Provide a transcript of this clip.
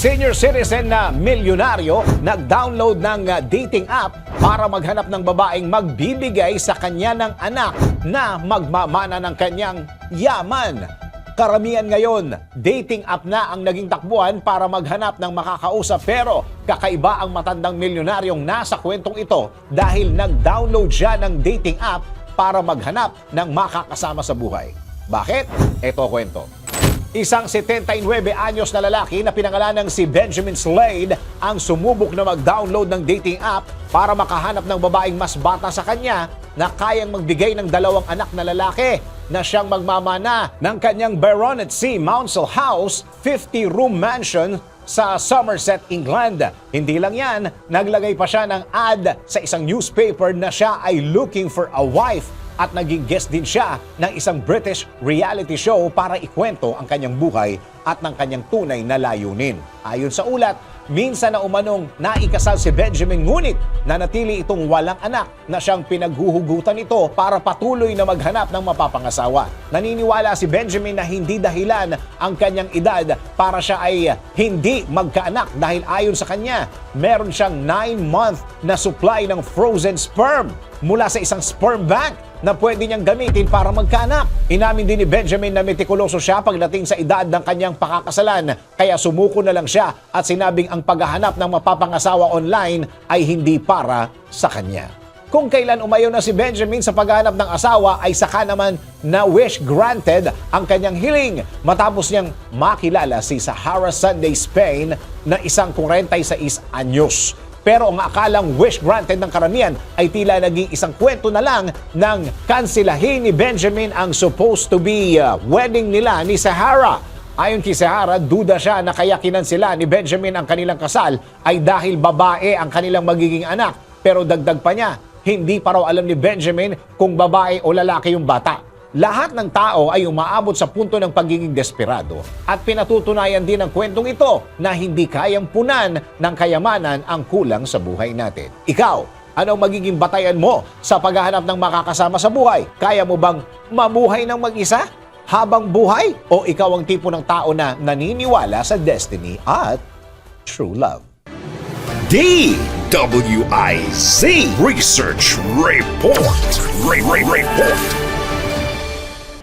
Senior citizen na milyonaryo nag-download ng uh, dating app para maghanap ng babaeng magbibigay sa kanya ng anak na magmamana ng kanyang yaman. Karamihan ngayon, dating app na ang naging takbuhan para maghanap ng makakausap pero kakaiba ang matandang milyonaryong nasa kwentong ito dahil nag-download siya ng dating app para maghanap ng makakasama sa buhay. Bakit? Ito kwento. Isang 79 anyos na lalaki na pinangalanan si Benjamin Slade ang sumubok na mag-download ng dating app para makahanap ng babaeng mas bata sa kanya na kayang magbigay ng dalawang anak na lalaki na siyang magmamana ng kanyang Baronet C. Mounsell House 50-room mansion sa Somerset, England. Hindi lang yan, naglagay pa siya ng ad sa isang newspaper na siya ay looking for a wife at naging guest din siya ng isang British reality show para ikwento ang kanyang buhay at ng kanyang tunay na layunin. Ayon sa ulat, minsan na umanong naikasal si Benjamin ngunit nanatili itong walang anak na siyang pinaghuhugutan ito para patuloy na maghanap ng mapapangasawa. Naniniwala si Benjamin na hindi dahilan ang kanyang edad para siya ay hindi magkaanak dahil ayon sa kanya, meron siyang 9-month na supply ng frozen sperm mula sa isang sperm bank na pwede niyang gamitin para magkaanak. Inamin din ni Benjamin na metikuloso siya pagdating sa edad ng kanyang pakakasalan, kaya sumuko na lang siya at sinabing ang paghahanap ng mapapangasawa online ay hindi para sa kanya. Kung kailan umayaw na si Benjamin sa paghahanap ng asawa ay saka naman na wish granted ang kanyang hiling matapos niyang makilala si Sahara Sunday Spain na isang 46 anyos. Pero ang akalang wish granted ng karamihan ay tila naging isang kwento na lang nang kansilahin ni Benjamin ang supposed to be uh, wedding nila ni Sahara. Ayon kay Sahara, duda siya na kaya kinansila ni Benjamin ang kanilang kasal ay dahil babae ang kanilang magiging anak. Pero dagdag pa niya, hindi pa raw alam ni Benjamin kung babae o lalaki yung bata. Lahat ng tao ay umaabot sa punto ng pagiging desperado at pinatutunayan din ng kwentong ito na hindi kayang punan ng kayamanan ang kulang sa buhay natin. Ikaw, anong magiging batayan mo sa paghahanap ng makakasama sa buhay? Kaya mo bang mamuhay ng mag-isa? Habang buhay? O ikaw ang tipo ng tao na naniniwala sa destiny at true love? DWIZ Research Report. Re- Re- Report.